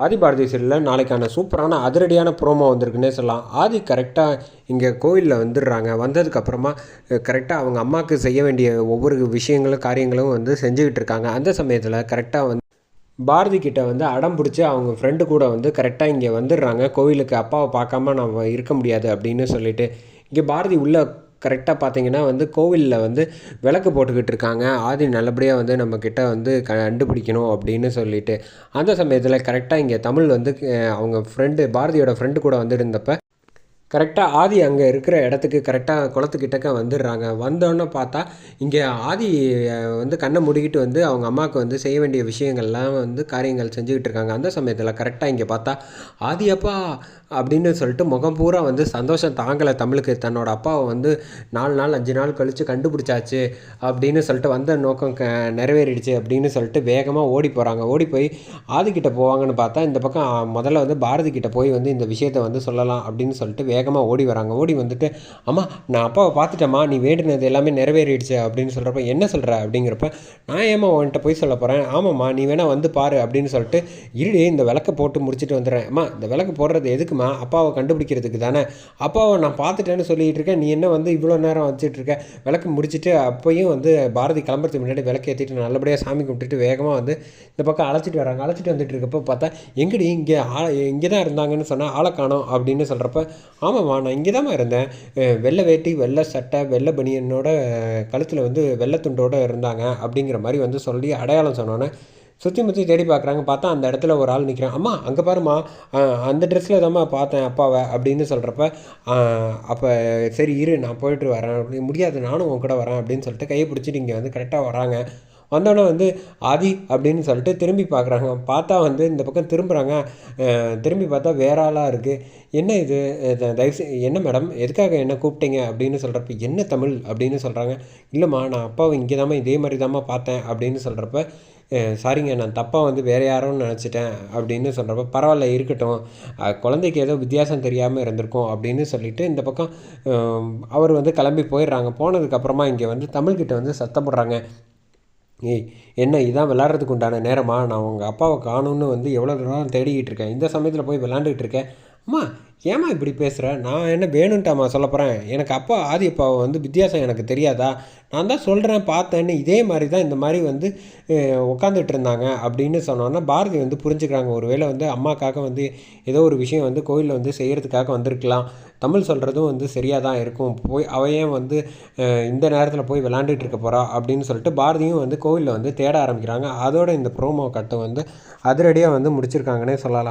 ஆதி பாரதி சீரியலில் நாளைக்கான சூப்பரான அதிரடியான ப்ரோமோ வந்திருக்குன்னே சொல்லலாம். ஆதி கரெக்டாக இங்கே கோவிலில் வந்துடுறாங்க. வந்ததுக்கப்புறமா கரெக்டாக அவங்க அம்மாவுக்கு செய்ய வேண்டிய ஒவ்வொரு விஷயங்களும் காரியங்களும் வந்து செஞ்சுக்கிட்டு இருக்காங்க. அந்த சமயத்தில் கரெக்டாக வந்து பாரதி கிட்ட வந்து அடம் பிடிச்சி அவங்க ஃப்ரெண்டு கூட வந்து கரெக்டாக இங்கே வந்துடுறாங்க. கோவிலுக்கு அப்பாவை பார்க்காம நம்ம இருக்க முடியாது அப்படின்னு சொல்லிட்டு இங்கே பாரதி உள்ள கரெக்டாக பார்த்தீங்கன்னா வந்து கோவிலில் வந்து விளக்கு போட்டுக்கிட்டு இருக்காங்க. ஆதி நல்லபடியாக வந்து நம்மக்கிட்ட வந்து கண்டுபிடிக்கணும் அப்படின்னு சொல்லிட்டு. அந்த சமயத்தில் கரெக்டாக இங்கே தமிழ் வந்து அவங்க ஃப்ரெண்டு பாரதியோட ஃப்ரெண்டு கூட வந்துருந்தப்ப கரெக்டாக ஆதி அங்கே இருக்கிற இடத்துக்கு கரெக்டாக குளத்துக்கிட்டக்க வந்துடுறாங்க. வந்தோன்னே பார்த்தா இங்கே ஆதி வந்து கண்ணை மூடிக்கிட்டு வந்து அவங்க அம்மாவுக்கு வந்து செய்ய வேண்டிய விஷயங்கள்லாம் வந்து காரியங்கள் செஞ்சுக்கிட்டு இருக்காங்க. அந்த சமயத்தில் கரெக்டாக இங்கே பார்த்தா ஆதி அப்பா! அப்படின்னு சொல்லிட்டு முகம் பூரா வந்து சந்தோஷம் தாங்கலை தமிழுக்கு. தன்னோட அப்பாவை வந்து நாலு நாள் அஞ்சு நாள் கழித்து கண்டுபிடிச்சாச்சு அப்படின்னு சொல்லிட்டு வந்த நோக்கம் க நிறைவேறிடுச்சு அப்படின்னு சொல்லிட்டு வேகமாக ஓடி போகிறாங்க ஓடி போய் ஆதிக்கிட்ட போவாங்கன்னு பார்த்தா இந்த பக்கம் முதல்ல வந்து பாரதி கிட்ட போய் வந்து இந்த விஷயத்தை வந்து சொல்லலாம் அப்படின்னு சொல்லிட்டு வேகமாக ஓடி வராங்க. ஓடி வந்துட்டு அம்மா நான் அப்பாவை பார்த்துட்டேம்மா. நீ வேண்டினது எல்லாமே நிறைவேறிடுச்சு அப்படின்னு சொல்கிறப்ப என்ன சொல்கிற அப்படிங்கிறப்ப நான் ஏம்மா உன்கிட்ட போய் சொல்ல போகிறேன் ஆமாம்மா நீ வேணால் வந்து பாரு அப்படின்னு சொல்லிட்டு இருடி இந்த விளக்கை போட்டு முடிச்சுட்டு வந்துடுறேன். அம்மா இந்த விளக்கு போடுறது எதுக்குமா அப்பாவை கண்டுபிடிக்கிறதுக்கு தானே. அப்பாவை நான் பார்த்துட்டேன்னு சொல்லிட்டு இருக்கேன். நீ என்ன வந்து இவ்வளோ நேரம் வச்சுட்டு இருக்க? விளக்கு முடிச்சுட்டு அப்பையும் வந்து பாரதி கிளம்புறதுக்கு முன்னாடி விளக்கு ஏற்றிட்டு நல்லபடியாக சாமி கும்பிட்டுட்டு வேகமாக வந்து இந்த பக்கம் அழைச்சிட்டு வராங்க. அழைச்சிட்டு வந்துட்டு இருக்கப்போ பார்த்தா எங்கடி இங்கே ஆ இங்கே தான் இருந்தாங்கன்னு சொன்னால் ஆளை காணோம் அப்படின்னு சொல்கிறப்ப ஆமாம்மா நான் இங்கே தான் இருந்தேன் வெள்ளை வேட்டி வெள்ளை சட்டை வெள்ளை பனியனோட கழுத்தில் வந்து வெள்ளை துண்டோடு இருந்தாங்க அப்படிங்கிற மாதிரி வந்து சொல்லி அடையாளம் சொன்னோன்னே சுற்றி முற்றி தேடி பார்க்குறாங்க பார்த்தா அந்த இடத்துல ஒரு ஆள் நிற்கிறான் அம்மா அங்கே பாருமா அந்த ட்ரெஸ்ஸில் தாம்மா பார்த்தேன் அப்பாவை அப்படின்னு சொல்கிறப்ப அப்போ சரி இரு நான் போயிட்டு வரேன். அப்படி முடியாது நானும் உன் கூட வரேன். அப்படின்னு சொல்லிட்டு கையை பிடிச்சிட்டு இங்கே வந்து கரெக்டாக வராங்க. வந்தோடனே வந்து ஆதி அப்படின்னு சொல்லிட்டு திரும்பி பார்க்குறாங்க. பார்த்தா வந்து இந்த பக்கம் திரும்புகிறாங்க திரும்பி பார்த்தா வேற ஆளாக இருக்குது என்ன இது? தயவு என்ன மேடம்? எதுக்காக என்ன கூப்பிட்டீங்க? அப்படின்னு சொல்கிறப்ப என்ன தமிழ்? அப்படின்னு சொல்கிறாங்க இல்லைம்மா நான் அப்பாவை இங்கே தாம்மா இதே மாதிரி தாம்மா பார்த்தேன். அப்படின்னு சொல்கிறப்ப சாரிங்க நான் தப்பாக வந்து வேறு யாரோன்னு நினச்சிட்டேன். அப்படின்னு சொல்கிறப்ப பரவாயில்ல இருக்கட்டும். குழந்தைக்கு ஏதோ வித்தியாசம் தெரியாமல் இருந்திருக்கும். அப்படின்னு சொல்லிட்டு இந்த பக்கம் அவர் வந்து கிளம்பி போயிடுறாங்க. போனதுக்கப்புறமா இங்கே வந்து தமிழ்கிட்ட வந்து சத்தம் போடுறாங்க. ஏய் என்ன இதான் விளாட்றதுக்கு உண்டான நேரமா? நான் உங்கள் அப்பாவை காணும்னு வந்து எவ்வளோ தூரம் தேடிக்கிட்டு இருக்கேன். இந்த சமயத்தில் போய் விளாண்டுக்கிட்டு இருக்கேன். அம்மா ஏம்மா இப்படி பேசுகிற நான் என்ன வேணுன்ட்டாம்மா சொல்ல போகிறேன் எனக்கு அப்பா ஆதி அப்பாவை வந்து வித்தியாசம் எனக்கு தெரியாதா? நான் தான் சொல்கிறேன் பார்த்தேன்னு இதே மாதிரி தான் இந்த மாதிரி வந்து உட்காந்துட்டு இருந்தாங்க அப்படின்னு சொன்னோன்னா பாரதி வந்து புரிஞ்சுக்கிறாங்க. ஒரு வேளை வந்து அம்மாக்காக வந்து ஏதோ ஒரு விஷயம் வந்து கோயிலில் வந்து செய்கிறதுக்காக வந்திருக்கலாம். தமிழ் சொல்கிறதும் வந்து சரியாக தான் இருக்கும். போய் அவ வந்து இந்த நேரத்தில் போய் விளாண்டுட்டு இருக்க போகிறா அப்படின்னு சொல்லிட்டு பாரதியும் வந்து கோவிலில் வந்து தேட ஆரம்பிக்கிறாங்க. அதோட இந்த ப்ரோமோ கட்டை வந்து அதிரடியாக வந்து முடிச்சிருக்காங்கன்னே சொல்லலாம்.